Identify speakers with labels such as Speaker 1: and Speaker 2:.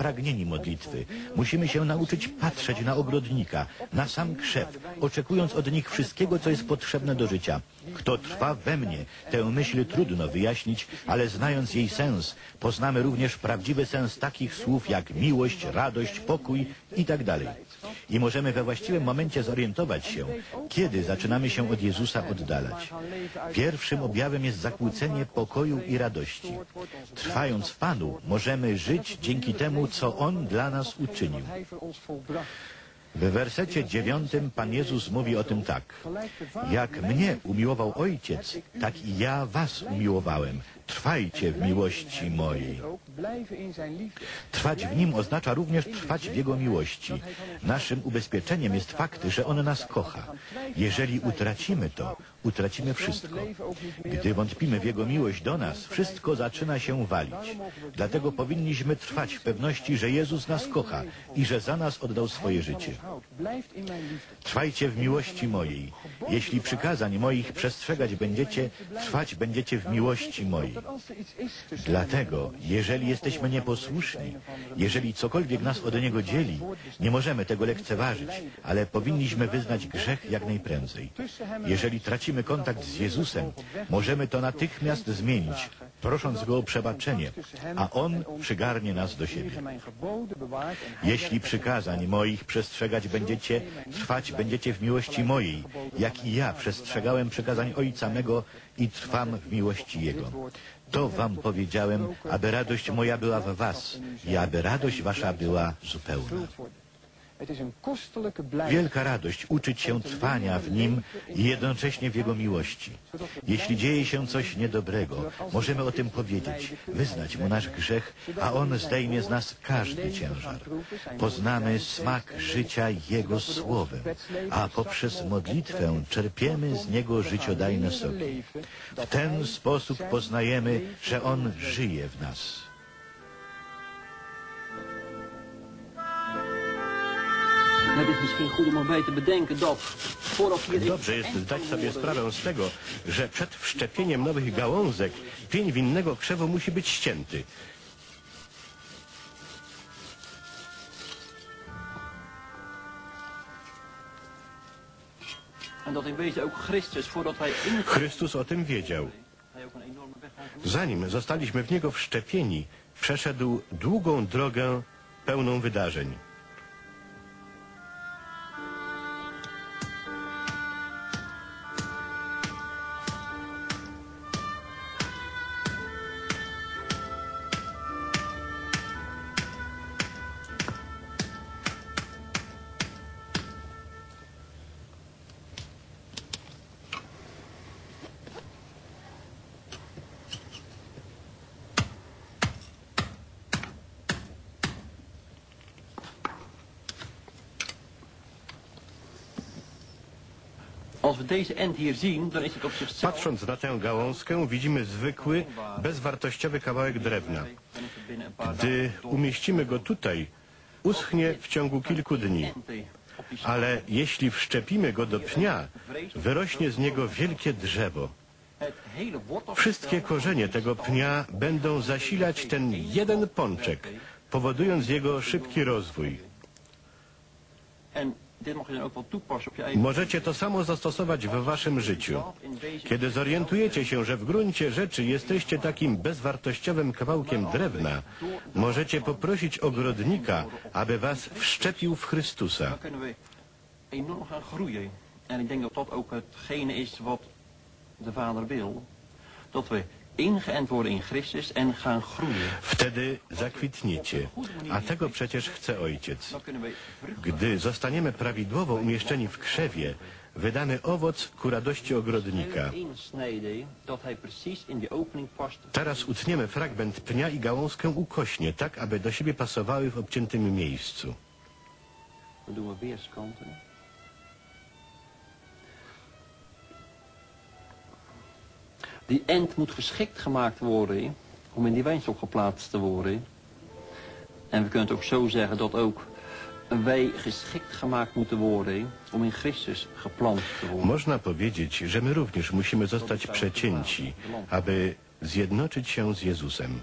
Speaker 1: spragnieni modlitwy. Musimy się nauczyć patrzeć na ogrodnika, na sam krzew, oczekując od nich wszystkiego, co jest potrzebne do życia. Kto trwa we mnie, tę myśl trudno wyjaśnić, ale znając jej sens, poznamy również prawdziwy sens takich słów jak miłość, radość, pokój itd. I możemy we właściwym momencie zorientować się, kiedy zaczynamy się od Jezusa oddalać. Pierwszym objawem jest zakłócenie pokoju i radości. Trwając w Panu, możemy żyć dzięki temu, co On dla nas uczynił. W wersecie dziewiątym Pan Jezus mówi o tym tak. Jak mnie umiłował Ojciec, tak i ja was umiłowałem. Trwajcie w miłości mojej. Trwać w Nim oznacza również trwać w Jego miłości. Naszym ubezpieczeniem jest fakt, że On nas kocha. Jeżeli utracimy to, utracimy wszystko. Gdy wątpimy w Jego miłość do nas, wszystko zaczyna się walić. Dlatego powinniśmy trwać w pewności, że Jezus nas kocha i że za nas oddał swoje życie. Trwajcie w miłości mojej. Jeśli przykazań moich przestrzegać będziecie, trwać będziecie w miłości mojej. Dlatego, jeżeli jesteśmy nieposłuszni, jeżeli cokolwiek nas od Niego dzieli, nie możemy tego lekceważyć, ale powinniśmy wyznać grzech jak najprędzej. Jeżeli tracimy kontakt z Jezusem, możemy to natychmiast zmienić, prosząc Go o przebaczenie, a On przygarnie nas do siebie. Jeśli przykazań moich przestrzegać będziecie, trwać będziecie w miłości mojej, jak i ja przestrzegałem przykazań Ojca mego i trwam w miłości Jego. To wam powiedziałem, aby radość moja była w was i aby radość wasza była zupełna. Wielka radość uczyć się trwania w Nim i jednocześnie w Jego miłości. Jeśli dzieje się coś niedobrego, możemy o tym powiedzieć, wyznać Mu nasz grzech, a On zdejmie z nas każdy ciężar. Poznamy smak życia Jego Słowem, a poprzez modlitwę czerpiemy z Niego życiodajne soki. W ten sposób poznajemy, że On żyje w nas.
Speaker 2: Het is misschien goed om erbij te bedenken dat voordat hier...
Speaker 1: Dobrze jest zdać sobie sprawę z tego, że przed wszczepieniem nowych gałązek pień winnego krzewu musi być ścięty. Chrystus o tym wiedział. Zanim zostaliśmy w Niego wszczepieni, przeszedł długą drogę pełną wydarzeń.
Speaker 2: Als we deze end hier zien, dan is het op zichzelf...
Speaker 1: Patrząc na tę gałązkę, widzimy zwykły, bezwartościowy kawałek drewna. Gdy umieścimy go tutaj, uschnie w ciągu kilku dni. Ale jeśli wszczepimy go do pnia, wyrośnie z niego wielkie drzewo. Wszystkie korzenie tego pnia będą zasilać ten jeden pączek, powodując jego szybki rozwój. Możecie to samo zastosować w waszym życiu. Kiedy zorientujecie się, że w gruncie rzeczy jesteście takim bezwartościowym kawałkiem drewna, możecie poprosić ogrodnika, aby was wszczepił w Chrystusa.
Speaker 2: enorm gaan groeien. En ik denk dat dat ook hetgene is wat de Vader wil. Dat we ingeënt worden in Christus en gaan groeien.
Speaker 1: Wtedy zakwitniecie. A tego przecież chce Ojciec. Gdy zostaniemy prawidłowo umieszczeni w krzewie, wydamy owoc ku radości ogrodnika. Teraz utniemy fragment pnia i gałązkę ukośnie, tak aby do siebie pasowały w obciętym miejscu.
Speaker 2: Doen Die end moet geschikt gemaakt worden om in die wijnstok geplaatst te worden. En we kunnen het ook zo zeggen dat ook wij geschikt gemaakt moeten worden om in Christus geplant te worden.
Speaker 1: Można powiedzieć, że my również musimy zostać przecięci, aby zjednoczyć się z Jezusem.